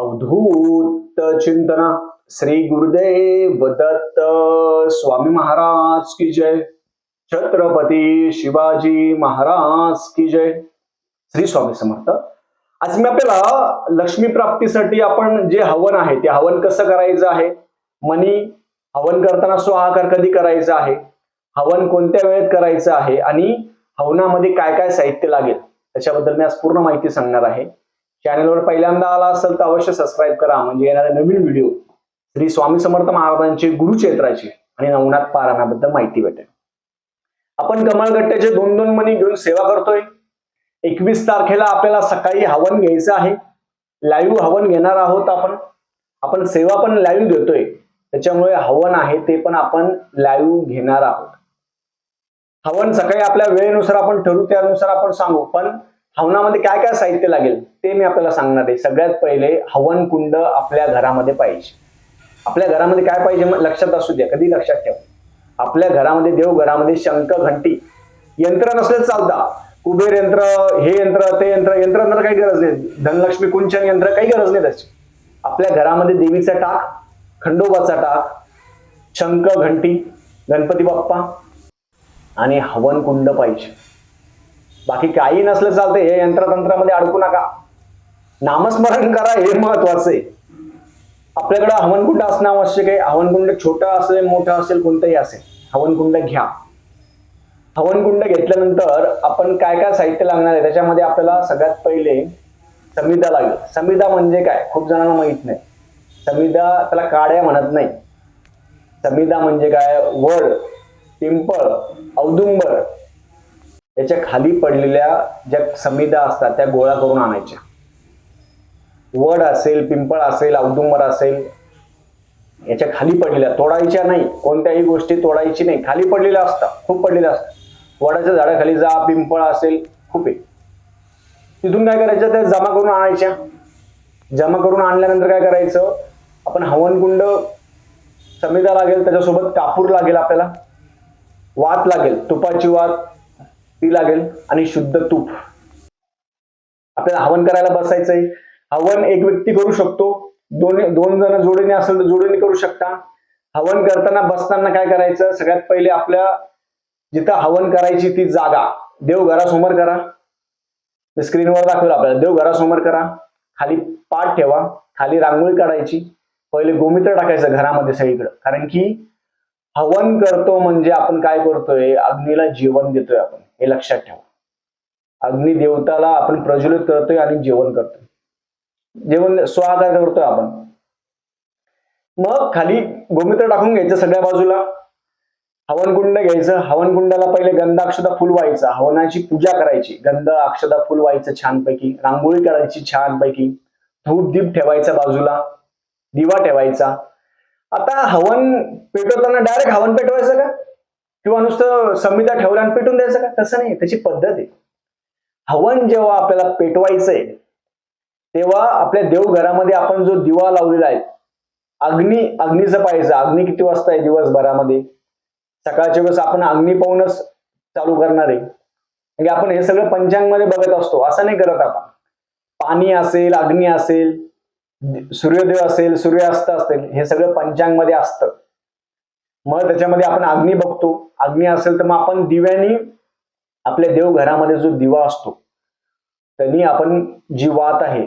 अवधूत चिंतन श्री गुरुदेव दत्त स्वामी महाराज की जय. छत्रपती शिवाजी महाराज की जय. श्री स्वामी समर्थ. आज मी आपल्याला लक्ष्मी प्राप्तीसाठी आपण जे हवन आहे ते हवन कसं करायचं आहे? मनी हवन करताना स्वाहाकार कधी करायचा आहे? हवन कोणत्या वेळेत करायचं आहे? आणि हवनामध्ये काय काय साहित्य लागेल? त्याच्याबद्दल मी आज पूर्ण माहिती सांगणार आहे. चॅनलवर पहिल्यांदा आला असेल तर अवश्य सबस्क्राईब करा. म्हणजे येणारे नवीन व्हिडिओ श्री स्वामी समर्थ महाराजांचे गुरुक्षेत्राची आणि नवनाथ पारायणाबद्दल माहिती भेटेल. आपण कमळगट्ट्याचे दोन दोन मणी घेऊन सेवा करतोय. एकवीस तारखेला आपल्याला सकाळी हवन घ्यायचं आहे. लाईव्ह हवन घेणार आहोत आपण. आपण सेवा पण लाईव्ह देतोय. त्याच्यामुळे हवन आहे ते पण आपण लाईव्ह घेणार आहोत. हवन सकाळी आपल्या वेळेनुसार आपण ठरवू त्यानुसार आपण सांगू. पण हवनामध्ये काय काय साहित्य लागेल ते मी आपल्याला सांगणार आहे. सगळ्यात पहिले हवन कुंड आपल्या घरामध्ये पाहिजे. आपल्या घरामध्ये काय पाहिजे मग लक्षात असू द्या कधी लक्षात ठेवा. आपल्या घरामध्ये देव घरामध्ये शंख घंटी यंत्र नसले चालता. कुबेर यंत्र हे यंत्र ते यंत्र यंत्र यंत्र काही गरज नाही. धनलक्ष्मी कुंचन यंत्र काही गरज नाही त्याची. आपल्या घरामध्ये देवीचा टाक खंडोबाचा टाक शंख घंटी गणपती बाप्पा आणि हवन कुंड पाहिजे. बाकी काही नसलं चालतंय हे यंत्रतंत्रामध्ये अडकू नका. नामस्मरण करा हे महत्वाचं आहे. आपल्याकडे हवनकुंड असणं आवश्यक आहे. हवनकुंड छोटं असेल मोठं असेल कोणतंही असेल हवनकुंड घ्या. हवनकुंड घेतल्यानंतर आपण काय काय साहित्य लागणार आहे? त्याच्यामध्ये आपल्याला सगळ्यात पहिले समिधा लागेल. समिधा म्हणजे काय? खूप जणांना माहीत नाही. समिधा त्याला काड्या म्हणत नाही. समिधा म्हणजे काय? वड पिंपळ औदुंबर त्याच्याखाली पडलेल्या ज्या समिधा असतात त्या गोळा करून आणायच्या. वड असेल पिंपळ असेल औदुंबर असेल याच्या खाली पडलेल्या तोडायच्या नाही. कोणत्याही गोष्टी तोडायची नाही. खाली पडलेल्या असतात खूप पडलेल्या असतात. वडाच्या झाडाखाली जा पिंपळ असेल खूप आहे. तिथून काय करायचं? त्या जमा करून आणायच्या. जमा करून आणल्यानंतर काय करायचं? आपण हवनकुंड समिधा लागेल त्याच्यासोबत कापूर लागेल आपल्याला. वात लागेल तुपाची वात. ती लागेल आणि शुद्ध तूप. आपल्याला हवन करायला बसायचंय. हवन एक व्यक्ती करू शकतो. दोन दोन जण जोडीने असेल तर जोडीने करू शकता. हवन करताना बसताना काय करायचं? सगळ्यात पहिले आपल्या जिथं हवन करायची ती जागा. देवघरासमोर करा. स्क्रीनवर दाखवलं आपल्याला. देवघरासमोर करा. खाली पाठ ठेवा. खाली रांगोळी काढायची. पहिले गोमित्र टाकायचं घरामध्ये सगळीकडं. कारण की हवन करतो म्हणजे आपण काय करतोय? अग्नीला जीवन देतोय आपण. हे लक्षात ठेवा. अग्नी देवताला आपण प्रज्वलित करतोय आणि जेवण करतोय. जेवण स्वाहाकार करतोय आपण. मग खाली गोमित्र टाकून घ्यायचं सगळ्या बाजूला. हवनकुंड घ्यायचं. हवनकुंडाला पहिले गंध अक्षदा फुल व्हायचं. हवनाची पूजा करायची. गंध अक्षदा फुल व्हायचं छानपैकी. रांगोळी करायची छानपैकी. धूप दीप ठेवायचा बाजूला. दिवा ठेवायचा. आता हवन पेटवताना डायरेक्ट हवन पेटवायचं का? किंवा नुसतं संमिता ठेवलं आणि पेटून द्यायचं का? तसं नाही. त्याची पद्धत आहे. हवन जेव्हा आपल्याला पेटवायचंय तेव्हा आपल्या देवघरामध्ये आपण जो दिवा लावलेला आहे अग्नी अग्नीचं पाहायचं. अग्नी किती वाजता आहे दिवसभरामध्ये? सकाळच्या वेळेस आपण अग्नी पाहूनच चालू करणार आहे. म्हणजे आपण हे सगळं पंचांगमध्ये बघत असतो. असं नाही करत आपण. पाणी असेल अग्नी असेल सूर्योदय असेल सूर्यास्त असेल हे सगळं पंचांगमध्ये असतं. मग त्याच्यामध्ये आपण अग्नी बघतो. अग्नी असेल तर मग आपण दिव्यानी आपल्या देवघरामध्ये जो दिवा असतो त्यांनी आपण जी वात आहे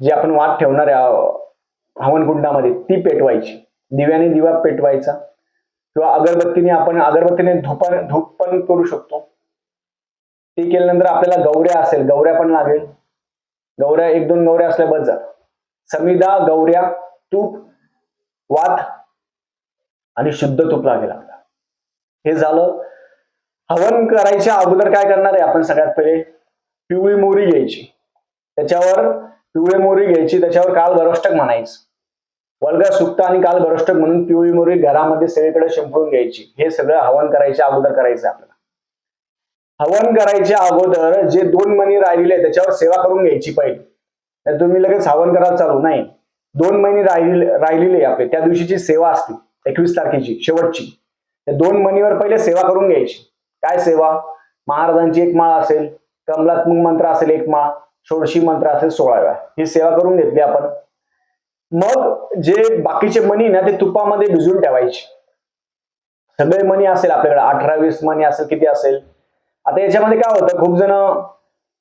जी आपण वात ठेवणार हवनकुंडामध्ये ती पेटवायची. दिव्याने दिवा पेटवायचा. किंवा अगरबत्तीने आपण अगरबत्तीने धूप धूप पण करू शकतो. ते केल्यानंतर आपल्याला गौऱ्या असेल गौऱ्या पण लागेल. गौऱ्या एक दोन गौऱ्या असल्या बस जा. समिदा गौऱ्या तूप वात आणि शुद्ध तूप लागेल. आपल्याला हे झालं. हवन करायच्या अगोदर काय करणार आहे? आपण सगळ्यात पहिले पिवळी मोरी घ्यायची. त्याच्यावर पिवळी मोरी घ्यायची. त्याच्यावर काल गरोष्टक म्हणायचं. वल्गा सुक्त आणि काल गरोष्टक म्हणून पिवळी मोरी घरामध्ये सगळीकडे शिंपडून घ्यायची. हे सगळं हवन करायच्या अगोदर करायचं आपल्याला. हवन करायच्या अगोदर जे दोन मणी राहिलेले त्याच्यावर सेवा करून घ्यायची पाहिजे तर तुम्ही लगेच हवन करायला चालू. नाही. दोन महिने राहिले राहिलेले आपले. त्या दिवशीची सेवा असते. एकवीस तारखेची शेवटची. त्या दोन मणीवर पहिले सेवा करून घ्यायची. काय सेवा? महाराजांची एक माळ असेल कमलात्मक मंत्र असेल एक माळ षोडशी मंत्र असेल सोळाव्या. ही सेवा करून घेतली आपण. मग जे बाकीचे मणी ना ते तुपामध्ये भिजून ठेवायचे. सगळे मणी असेल आपल्याकडे अठरा वीस मनी असेल किती असेल. आता याच्यामध्ये काय होतं खूप जण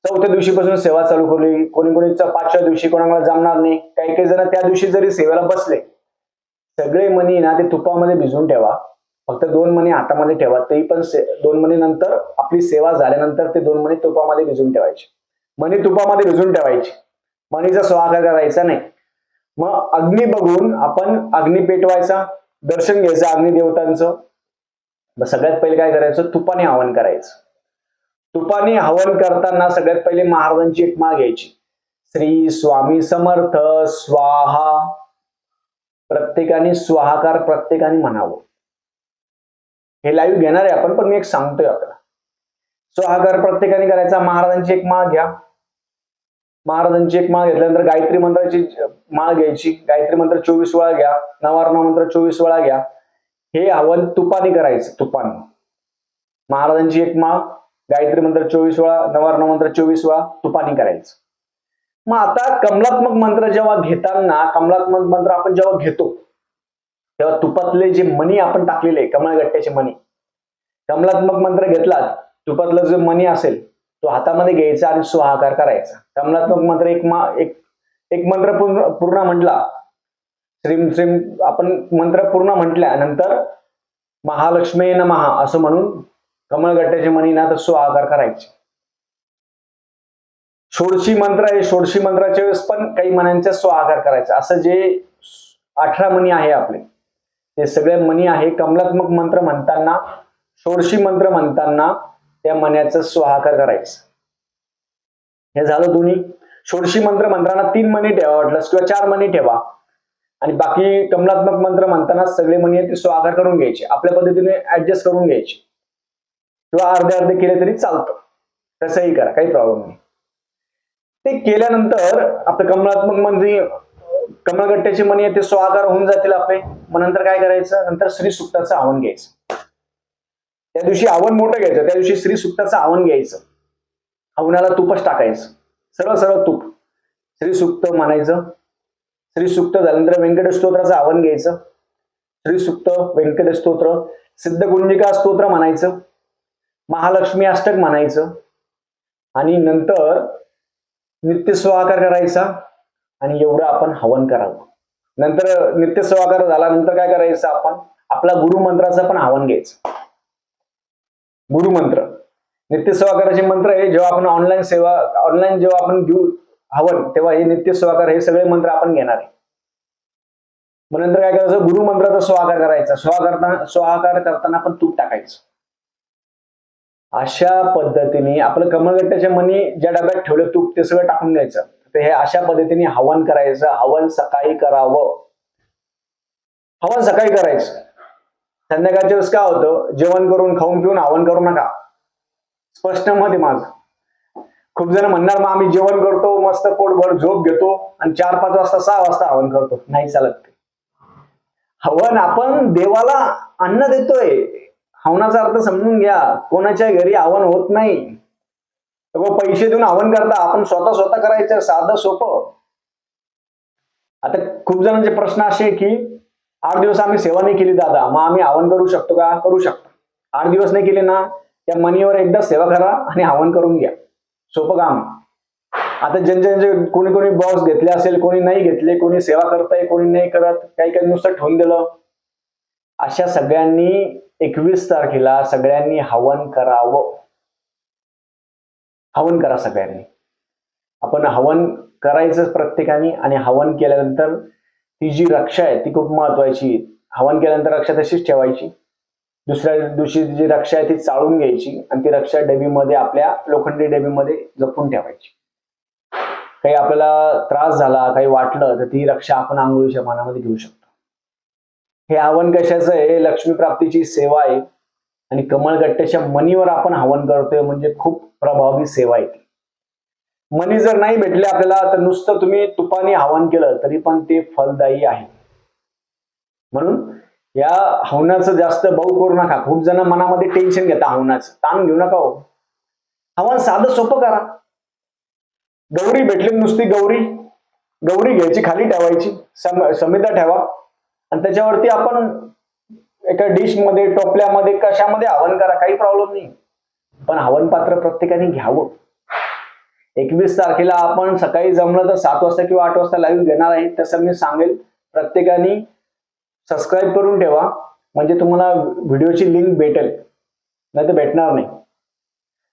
चौथ्या दिवशीपासून सेवा चालू केली. कोणी कोणी पाचव्या दिवशी कोणाला जमणार नाही. काही काही जण त्या दिवशी जरी सेवेला बसले सगळे मनी ना ते तुपामध्ये भिजवून ठेवा. फक्त दोन मणी हातामध्ये ठेवा. तेही पण दोन मणी नंतर आपली सेवा झाल्यानंतर ते दोन मणी तुपामध्ये भिजून ठेवायचे. मणी तुपामध्ये भिजून ठेवायचे. मणीचा स्वागत करायचा नाही. मग अग्नी बघून आपण अग्नी पेटवायचा दर्शन घ्यायचं अग्निदेवतांचं. मग सगळ्यात पहिले काय करायचं? तुपाने हवन करायचं. तुपाने हवन करताना सगळ्यात पहिले महाराजांची एक माळ घ्यायची. श्री स्वामी समर्थ स्वाहा. प्रत्येकाने स्वाहाकार प्रत्येकाने म्हणावं. हे लाईव्ह घेणार आहे आपण पण मी एक सांगतोय आपल्याला. स्वाहाकार प्रत्येकाने करायचा महाराजांची एक माळ घ्या. महाराजांची एक माळ घेतल्यानंतर गायत्री मंत्राची माळ घ्यायची. गायत्री मंत्र चोवीस वेळा घ्या. नवारणा मंत्र चोवीस वेळा घ्या. हे हवन तुपाने करायचं तुपाने. महाराजांची एक माळ गायत्री मंत्र चोवीस वेळा नवारणा मंत्र चोवीस वेळा तुपाने करायचं. मग आता कमलात्मक मंत्र जेव्हा घेताना कमलात्मक मंत्र आपण जेव्हा घेतो तेव्हा तुपातले जे मणी आपण टाकलेले कमळगट्ट्याचे मणी कमलात्मक मंत्र घेतला तुपातला जो मणी असेल तो हातामध्ये घ्यायचा आणि स्वाहाकार करायचा. कमलात्मक मंत्र एक मा एक एक मंत्र पूर्ण पूर्ण म्हटला. श्रीम श्रीम आपण मंत्र पूर्ण म्हटल्यानंतर महालक्ष्मी महा असं म्हणून कमळगट्ट्याचे मणी ना तर स्वाहाकार करायचे. षोडशी मंत्र आहे. षोडशी मंत्राच्या वेळेस पण काही मण्यांचा स्वाहाकार करायचा. असं जे अठरा मणी आहे आपले ते सगळे मणी आहे कमलात्मक मंत्र म्हणताना षोडशी मंत्र म्हणताना त्या मण्याचा स्वाहाकार करायचं. हे झालं दोन्ही. षोडशी मंत्र म्हणताना तीन मणी ठेवा वाटलंस किंवा चार मणी ठेवा. आणि बाकी कमलात्मक मंत्र म्हणताना सगळे मणी आहेत ते स्वाहाकार करून घ्यायचे. आपल्या पद्धतीने ऍडजस्ट करून घ्यायचे. किंवा अर्धे अर्धे केले तरी चालतं. तसंही करा काही प्रॉब्लेम नाही. ते केल्यानंतर आपलं कमलात्मक म्हणजे कमळगट्ट्याचे मणी आहे ते स्वाहाकार होऊन जातील आपले. मग नंतर काय करायचं? नंतर श्री सुक्ताचं आवन घ्यायचं. त्या दिवशी आवन मोठं घ्यायचं. त्या दिवशी श्री सुक्ताचं आवन घ्यायचं. आवनाला तुपच टाकायचं. सरळ सरळ तूप. श्री सुक्त म्हणायचं. श्री सुक्त झाल्यानंतर व्यंकट स्तोत्राचं आवन घ्यायचं. श्री सुक्त व्यंकट स्तोत्र सिद्धगुंजिका स्तोत्र म्हणायचं. महालक्ष्मी अष्टक म्हणायचं. आणि नंतर नित्य स्वाकार करायचा आणि एवढं आपण हवन करावं. नंतर नित्य स्वाकार झाल्यानंतर काय करायचं आपण? आपला गुरुमंत्राचं पण हवन घ्यायचं. गुरुमंत्र नित्य स्वाकाराचे मंत्र हे जेव्हा आपण ऑनलाईन सेवा ऑनलाईन जेव्हा आपण घेऊ हवन तेव्हा हे नित्य स्वाकार हे सगळे मंत्र आपण घेणार आहे. मग नंतर काय करायचं? गुरुमंत्राचा स्वाकार करायचा. स्वाकार करताना स्वाहाकार करताना पण तूप टाकायचं. अशा पद्धतीने आपलं कमलगट्ट्याच्या मनी ज्या डब्यात ठेवलं तूप ते सगळं टाकून द्यायचं. तर हे अशा पद्धतीने हवन करायचं. हवन सकाळी करावं. हवन सकाळी करायचं. संध्याकाळच्या वेळेस काय होतं? जेवण करून खाऊन पिऊन हवन करू नका. स्पष्टमध्ये आहे माझं. खूप जण म्हणणार मग आम्ही जेवण करतो मस्त पोटभर झोप घेतो आणि चार पाच वाजता सहा वाजता हवन करतो. नाही चालत ते. हवन आपण देवाला अन्न देतोय. हवनाचा अर्थ समजून घ्या. कोणाच्या घरी हवन होत नाही. पैसे देऊन हवन करता. आपण स्वतः स्वतः करायचं. साधं सोपं. आता खूप जणांचे प्रश्न असे की आठ दिवस आम्ही सेवा नाही केली दादा. मग आम्ही हवन करू शकतो का? करू शकतो. आठ दिवस नाही केले ना? त्या मनीवर एकदा सेवा करा आणि हवन करून घ्या. सोपं काम. आता ज्यांचे ज्यांचे कोणी कोणी बॉक्स घेतले असेल कोणी नाही घेतले कोणी सेवा करताय कोणी नाही करत काही काही नुसतं ठेवून दिलं. अशा सगळ्यांनी एकवीस तारखेला सगळ्यांनी हवन करावं. हवन करा सगळ्यांनी. आपण हवन करायचं प्रत्येकाने आणि हवन केल्यानंतर ती जी रक्षा आहे ती खूप महत्वाची हवन केल्यानंतर रक्षा तशीच ठेवायची. दुसऱ्या दिवशी जी रक्षा आहे ती चाळून घ्यायची आणि ती रक्षा डबीमध्ये आपल्या लोखंडी डबीमध्ये जपून ठेवायची. काही आपल्याला त्रास झाला काही वाटलं तर ती रक्षा आपण आंघोळीच्या मनामध्ये घेऊ शकतो. हे हवन कशाचं आहे? लक्ष्मी प्राप्तीची सेवा आहे. आणि कमळगट्ट्याच्या मनीवर आपण हवन करतोय म्हणजे खूप प्रभावी सेवा आहे ती. मनी जर नाही भेटले आपल्याला तर नुसतं तुम्ही तुपाने हवन केलं तरी पण ते फलदायी आहे. म्हणून या हवनाचं जास्त भाऊ करू नका. खूप जण मनामध्ये टेन्शन घेता हवनाचं. ताण घेऊ नका हो. हवन साधं सोपं करा. गौरी भेटली नुसती गौरी. गौरी घ्यायची खाली ठेवायची. सम समिता ठेवा. आणि त्याच्यावरती आपण एका डिशमध्ये टोपल्यामध्ये कशामध्ये हवन करा काही प्रॉब्लेम नाही. पण हवन पात्र प्रत्येकाने घ्यावं. एकवीस तारखेला आपण सकाळी जमलं तर सात वाजता किंवा आठ वाजता लाईव्ह घेणार आहे. तसं मी सांगेल प्रत्येकाने सबस्क्राईब करून ठेवा. म्हणजे तुम्हाला व्हिडिओची लिंक भेटेल. नाही तर भेटणार नाही.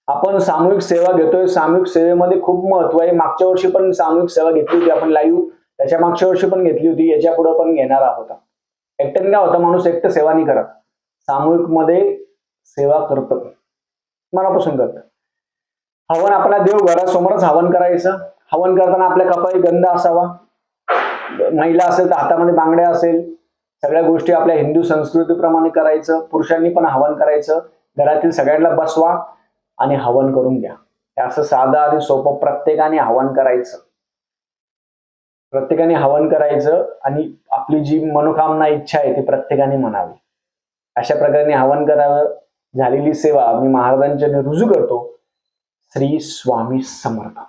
आपण सामूहिक सेवा घेतोय. सामूहिक सेवेमध्ये खूप महत्त्व आहे. मागच्या वर्षी पण सामूहिक सेवा घेतली होती आपण लाईव्ह त्याच्या मागच्या वर्षी पण घेतली होती. याच्यापुढे पण घेणार आहोत एकट्याने काय होतं माणूस एकटं सेवा नाही करत. सामूहिकमध्ये सेवा करतो. मनापासून करत. हवन आपल्या देव घरासमोरच हवन करायचं. हवन करताना आपल्या कपाळी गंध असावा. महिला असेल तर हातामध्ये बांगड्या असेल. सगळ्या गोष्टी आपल्या हिंदू संस्कृतीप्रमाणे करायचं. पुरुषांनी पण हवन करायचं. घरातील सगळ्यांना बसवा आणि हवन करून घ्या. असं साधं आणि सोपं प्रत्येकाने हवन करायचं. प्रत्येकाने हवन करायचं आणि आपली जी मनोकामना इच्छा आहे ती प्रत्येकाने म्हणावी. अशा प्रकारे हवन करावं झालेली सेवा मी महाराजांच्या रुजू करतो. श्री स्वामी समर्थ.